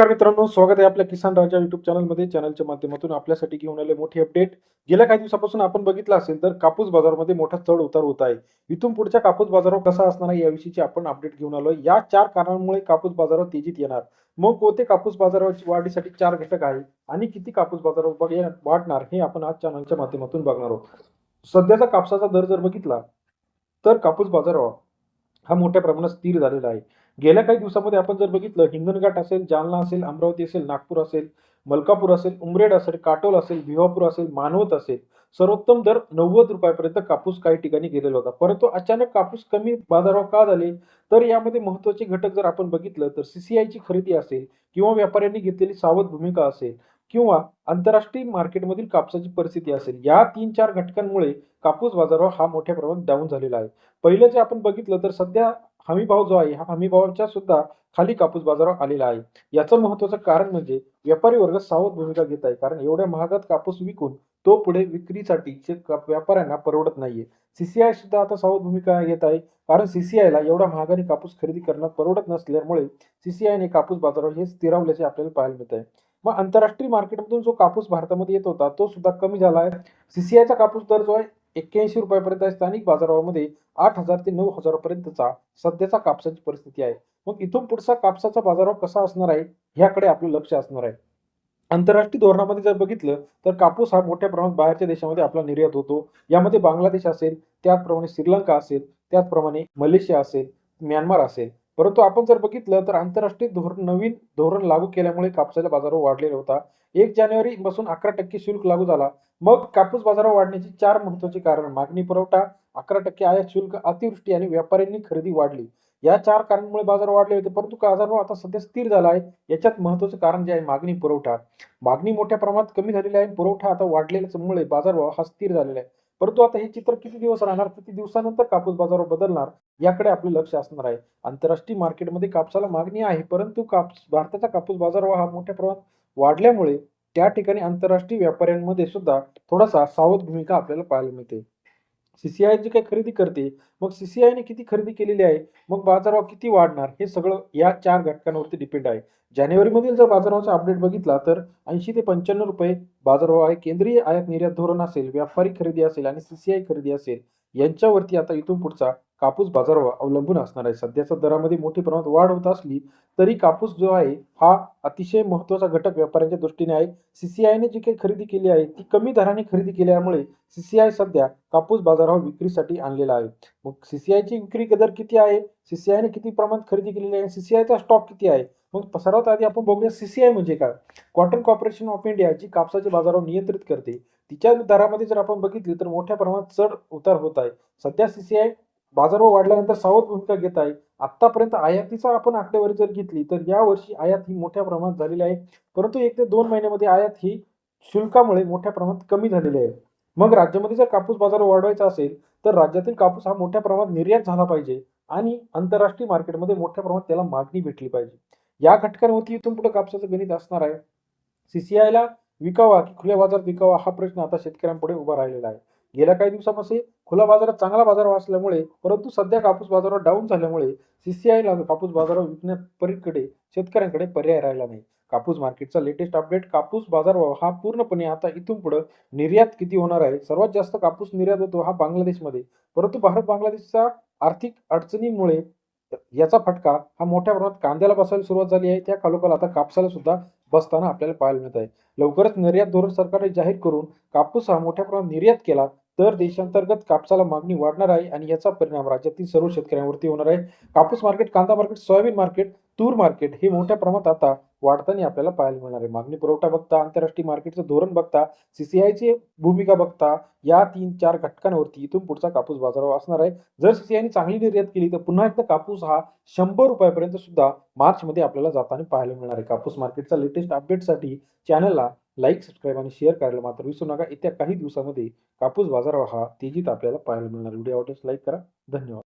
नमस्कार मित्रांनो स्वागत आहे आपल्या किसान राजा युट्यूब चॅनलमध्ये चॅनलच्या माध्यमातून आपल्यासाठी घेऊन आले मोठी अपडेट गेल्या काही दिवसापासून आपण बघितलं असेल तर कापूस बाजारामध्ये मोठा चढ उतार होत आहे. इथून पुढच्या कापूस बाजारावर कसा असणार आहे याविषयीची आपण अपडेट घेऊन आलो या चार कारणांमुळे कापूस बाजारावर तेजीत येणार. मग कोणते कापूस बाजाराची वाढीसाठी चार घटक आहे आणि किती कापूस बाजारावर बघ- वाढणार हे आपण आज चॅनलच्या माध्यमातून बघणार आहोत. सध्याचा कापसाचा दर जर बघितला तर कापूस बाजारावर हा मोठ्या प्रमाणात स्थिर झालेला आहे. गेल्या काही दिवसामध्ये आपण जर बघितलं हिंगणघाट असेल जालना असेल अमरावती असेल नागपूर असेल मलकापूर असेल उमरेड असेल काटोल असेल भिवापूर असेल मानवत असेल सर्वोत्तम दर नव्वद रुपयापर्यंत कापूस काही ठिकाणी गेलेला होता. परंतु अचानक कापूस कमी बाजारावर का झाले? तर यामध्ये महत्त्वाचे घटक जर आपण बघितलं तर सीसीआयची खरेदी असेल किंवा व्यापाऱ्यांनी घेतलेली सावध भूमिका असेल किंवा आंतरराष्ट्रीय मार्केटमधील कापसाची परिस्थिती असेल या तीन चार घटकांमुळे कापूस बाजारावर हा मोठ्या प्रमाणात डाऊन झालेला आहे. पहिलं जे आपण बघितलं तर सध्या हमी भाव जो आहे हा हमीभावाच्या सुद्धा खाली कापूस बाजारावर आलेला आहे. याचं महत्वाचं कारण म्हणजे व्यापारी वर्ग सावध भूमिका घेत आहे कारण एवढ्या महागात कापूस विकून तो पुढे विक्रीसाठी व्यापाऱ्यांना परवडत नाहीये. सीसीआय सुद्धा आता सावध भूमिका घेत आहे कारण सीसीआयला एवढा महागाने कापूस खरेदी करणं परवडत नसल्यामुळे सीसीआयने कापूस बाजारावर हे स्थिरावल्याचे आपल्याला पाहायला मिळत आहे. मग आंतरराष्ट्रीय मार्केटमधून जो कापूस भारतामध्ये येत होता तो सुद्धा कमी झाला आहे. सीसीआयचा कापूस दर जो आहे एक्क्याऐंशी रुपयापर्यंत आहे. स्थानिक बाजारामध्ये आठ हजार ते नऊ हजारापर्यंतचा सध्याचा कापसाची परिस्थिती आहे. मग इथून पुढचा कापसाचा बाजारभाव कसा असणार आहे ह्याकडे आपलं लक्ष असणार आहे. आंतरराष्ट्रीय धोरणामध्ये जर बघितलं तर कापूस हा मोठ्या प्रमाणात बाहेरच्या देशामध्ये आपला निर्यात होतो. यामध्ये बांगलादेश असेल त्याचप्रमाणे श्रीलंका असेल त्याचप्रमाणे मलेशिया असेल म्यानमार असेल. परंतु आपण जर बघितलं तर आंतरराष्ट्रीय धोरण नवीन धोरण लागू केल्यामुळे कापसाच्या बाजारावर वाढलेला होता. एक जानेवारी पासून अकरा टक्के शुल्क लागू झाला. मग कापूस बाजारावर वाढण्याची चार महत्वाची कारण मागणी पुरवठा अकरा टक्के आयात शुल्क अतिवृष्टी आणि व्यापाऱ्यांनी खरेदी वाढली. या चार कारणांमुळे बाजार वाढले होते परंतु बाजारभाव आता सध्या स्थिर झाला आहे. याच्यात महत्वाचं कारण जे आहे मागणी पुरवठा. मागणी मोठ्या प्रमाणात कमी झालेली आहे पुरवठा आता वाढलेल्यामुळे बाजारभाव हा स्थिर झालेला आहे. परंतु आता हे चित्र किती दिवस राहणार? किती दिवसानंतर कापूस बाजार बदलणार याकडे आपलं लक्ष असणार आहे. आंतरराष्ट्रीय मार्केटमध्ये कापसाला मागणी आहे परंतु कापूस भारताचा कापूस बाजार हा मोठ्या प्रमाणात वाढल्यामुळे त्या ठिकाणी आंतरराष्ट्रीय व्यापाऱ्यांमध्ये सुद्धा थोडासा सावध भूमिका आपल्याला पाहायला मिळते. सीसीआय जी काही खरेदी करते मग सीसीआयने किती खरेदी केलेली आहे मग बाजारभाव किती वाढणार हे सगळं या चार घटकांवरती डिपेंड आहे. जानेवारीमधील जर बाजारभावाचा अपडेट बघितला तर ऐंशी ते पंच्याण्णव रुपये बाजारभाव आहे. केंद्रीय आयात निर्यात धोरण असेल व्यापारी खरेदी असेल आणि सीसीआय खरेदी असेल यांच्यावरती आता इथून पुढचा कापूस बाजारावर अवलंबून असणार आहे. सध्याच्या दरामध्ये मोठी प्रमाणात वाढ होत असली तरी कापूस जो आहे हा अतिशय महत्त्वाचा घटक व्यापाऱ्यांच्या दृष्टीने आहे. सीसीआयने जी काही खरेदी केली आहे ती कमी दराने खरेदी केल्यामुळे सीसीआय सध्या कापूस बाजारावर विक्रीसाठी आणलेला आहे. मग सीसीआयची विक्री दर किती आहे? सीसीआयने किती प्रमाणात खरेदी केलेली आहे? सीसीआयचा स्टॉक किती आहे? मग सर्वात आधी आपण बघूया सीसीआय म्हणजे काय? कॉटन कॉर्पोरेशन ऑफ इंडिया जी कापसाच्या बाजारावर नियंत्रित करते. तिच्या दरामध्ये जर आपण बघितली तर मोठ्या प्रमाणात चढ उतार होत आहे. सध्या सीसीआय बाजारभाव वाढल्यानंतर सावध भूमिका घेत आहे. आतापर्यंत आयातीचा आपण आकडेवारी जर घेतली तर या वर्षी आयात ही मोठ्या प्रमाणात झालेली आहे. परंतु एक ते दोन महिन्यामध्ये आयात ही शुल्कामुळे मोठ्या प्रमाणात कमी झालेली आहे. मग राज्यामध्ये जर कापूस बाजार वाढवायचा असेल तर राज्यातील कापूस हा मोठ्या प्रमाणात निर्यात झाला पाहिजे आणि आंतरराष्ट्रीय मार्केटमध्ये मोठ्या प्रमाणात त्याला मागणी भेटली पाहिजे. या घटकांवरती इथून पुढे कापसाचं गणित असणार आहे. सीसीआयला विकावा की खुल्या बाजारात विकावा हा प्रश्न आता शेतकऱ्यांपुढे उभा राहिलेला आहे. गेल्या काही दिवसापासून खुला बाजारात चांगला बाजार असल्यामुळे परंतु सध्या कापूस बाजारावर डाऊन झाल्यामुळे सीसीआयला कापूस बाजारावर विकण्यापरीकडे शेतकऱ्यांकडे पर्याय राहिला नाही. कापूस मार्केटचा लेटेस्ट अपडेट कापूस बाजारभाव हा पूर्णपणे आता इथून पुढे निर्यात किती होणार आहे? सर्वात जास्त कापूस निर्यात होतो हा बांगलादेशमध्ये. परंतु भारत बांगलादेशचा आर्थिक अडचणीमुळे याचा फटका हा मोठ्या प्रमाणात कांद्याला बसायला सुरुवात झाली आहे. त्या खालोखाल आता कापसाला सुद्धा बसताना आपल्याला पाहायला मिळत आहे. लवकरच निर्यात धोरण सरकारने जाहीर करून कापूस हा मोठ्या प्रमाणात निर्यात केला तर देशांतर्गत कापसाला मागणी वाढणार आहे आणि याचा परिणाम राज्यातील सर्व शेतकऱ्यांवरती होणार आहे. कापूस मार्केट कांदा मार्केट सोयाबीन मार्केट तूर मार्केट हे मोठ्या प्रमाणात आता वाढताना आपल्याला पाहायला मिळणार आहे. मागणी पुरवठा बघता आंतरराष्ट्रीय मार्केटचं धोरण बघता सीसीआयची भूमिका बघता या तीन चार घटकांवरती इथून पुढचा कापूस बाजारावर असणार आहे. जर सीसीआयने चांगली निर्यात केली तर पुन्हा एकदा कापूस हा शंभर रुपयापर्यंत सुद्धा मार्चमध्ये आपल्याला जाताना पाहायला मिळणार आहे. कापूस मार्केटचा लेटेस्ट अपडेटसाठी चॅनलला लाईक सबस्क्राईब आणि शेअर करायला मात्र विसरू नका. येत्या काही दिवसामध्ये कापूस बाजार हा तेजीत आपल्याला पाहायला मिळणार. व्हिडिओ आवडल्यास लाईक करा. धन्यवाद.